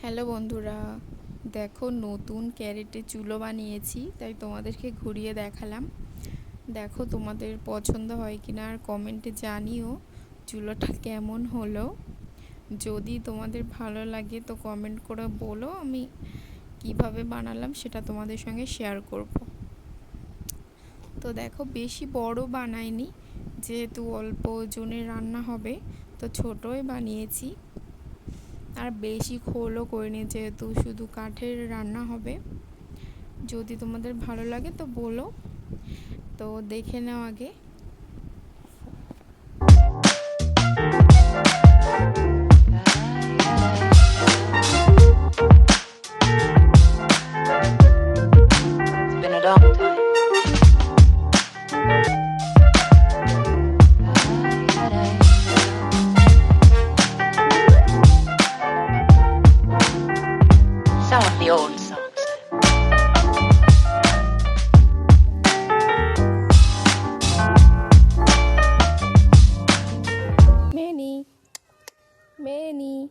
Hello বন্ধুরা, দেখো নতুন ক্যারেটে চুলো বানিয়েছি, তাই তোমাদেরকে ঘুরিয়ে দেখালাম। দেখো তোমাদের পছন্দ হয় কি না আর কমেন্টে জানিও চুলোটা কেমন হলো। যদি তোমাদের ভালো লাগে তো কমেন্ট করে বলো আমি কীভাবে বানালাম সেটা তোমাদের সঙ্গে শেয়ার করব। তো দেখো বেশি বড় বানাইনি, যেহেতু অল্প জনের রান্না হবে, তো ছোটোই বানিয়েছি। আর বেশি খোলও করিনি যেহেতু শুধু কাঠের রান্না হবে। যদি তোমাদের ভালো লাগে তো বলো। তো দেখে নাও আগে। It's been a long time. the old songs. Many, many.